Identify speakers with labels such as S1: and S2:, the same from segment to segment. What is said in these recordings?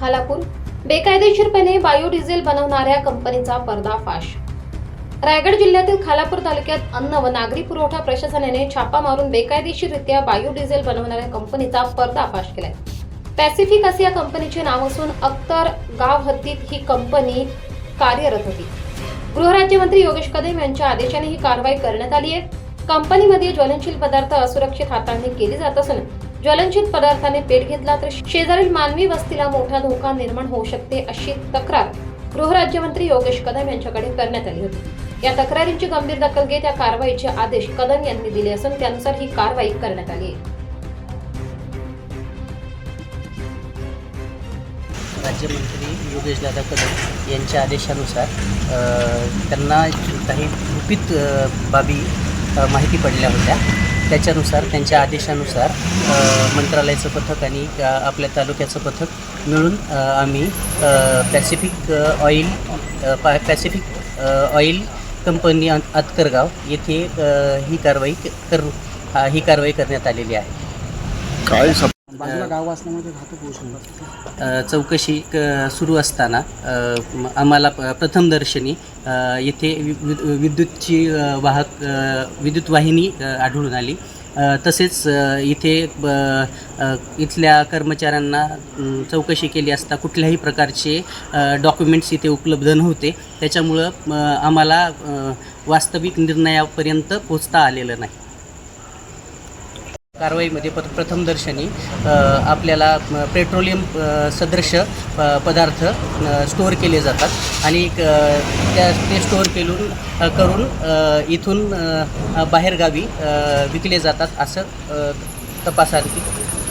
S1: खालापूर बेकायदेशीरपणे बायोडिझेल बनवणाऱ्या कंपनीचा पर्दाफाश. रायगड जिल्ह्यातील खालापूर तालुक्यात अन्न व नागरी पुरवठा प्रशासनाने छापा मारून बेकायदेशीररित्या बायोडिझेल बनवणाऱ्या कंपनीचा पर्दाफाश केलाय. पॅसिफिक असे या कंपनीचे नाव असून अख्तर गाव ही कंपनी कार्यरत होती. गृहराज्यमंत्री योगेश कदम यांच्या आदेशाने ही कारवाई करण्यात आली आहे. कंपनीमध्ये ज्वलनशील पदार्थ असुरक्षित हाताळणी केली जात असून ज्वलनशील पदार्थाने पेट घेतला तर शेजारील मानवी वस्तीला मोठा धोका निर्माण होऊ शकते अशी तक्रार गृहराज्यमंत्री योगेश कदम यांच्याकडे करण्यात आली होती. या तक्रारींची गंभीर दखल घेत या कारवाईचे आदेश कदम यांनी दिले असून त्यानुसार ही कारवाई करण्यात आली आहे.
S2: राज्यमंत्री योगेशदादा कदम यांच्या आदेशानुसार त्यांना काही गुपित बाबी माहिती पडल्या होत्या. त्याच्यानुसार त्यांच्या आदेशानुसार मंत्रालयाचं पथक आणि आपल्या तालुक्याचं पथक मिळून आम्ही Pacific oil Pacific oil company अं- अतकरगाव येथे ही कारवाई क- ही कारवाई करण्यात आलेली आहे.
S3: काय
S4: बाजूला गाव असल्यामुळे ते घातक होऊ शकतात.
S2: चौकशी क सुरू असताना आम्हाला प्रथमदर्शनी येथे विद्युतची वाहक विद्युत वाहिनी आढळून आली. तसेच इथे इथल्या कर्मचाऱ्यांना चौकशी केली असता कुठल्याही प्रकारचे डॉक्युमेंट्स इथे उपलब्ध नव्हते. त्याच्यामुळं आम्हाला वास्तविक निर्णयापर्यंत पोचता आलेलं नाही. कारवाईमध्ये प प्रथमदर्शनी आपल्याला पेट्रोलियम सदृश प पदार्थ स्टोअर केले जातात. आणि त्या ते स्टोअर केलून करून इथून बाहेरगावी विकले जातात असं तपासात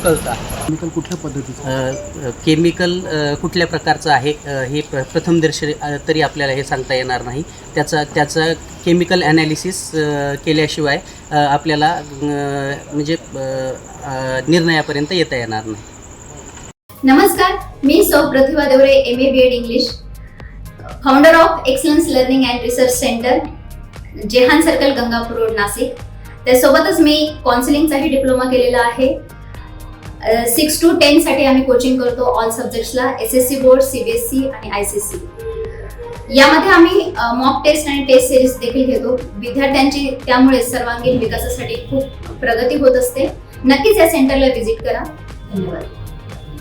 S2: कळतं.
S4: केमिकल कुठल्या पद्धतीचं?
S2: केमिकल कुठल्या प्रकारचं आहे हे प्र प्रथमदर्शनी अ, तरी आपल्याला हे सांगता येणार नाही. त्याचा त्याचं केमिकल ॲनालिसिस केल्याशिवाय आपल्याला म्हणजे निर्णयापर्यंत येता येणार नाही.
S5: नमस्कार मी Sau Pratibha Deore M A B Ed English founder of excellence learning and research centre Jehan circle Gangapur road Nashik. त्यासोबतच मी काउन्सिलिंगचाही डिप्लोमा केलेला आहे. सिक्स टू टेनसाठी आम्ही कोचिंग करतो all सब्जेक्ट्सला S S C board C B S C आणि I C C यामध्ये आम्ही mock test आणि टेस्ट सिरीज देखील घेतो. विद्यार्थ्यांची त्यामुळे सर्वांगीण विकासासाठी खूप प्रगती होत असते. नक्कीच या सेंटरला व्हिजिट करा. धन्यवाद.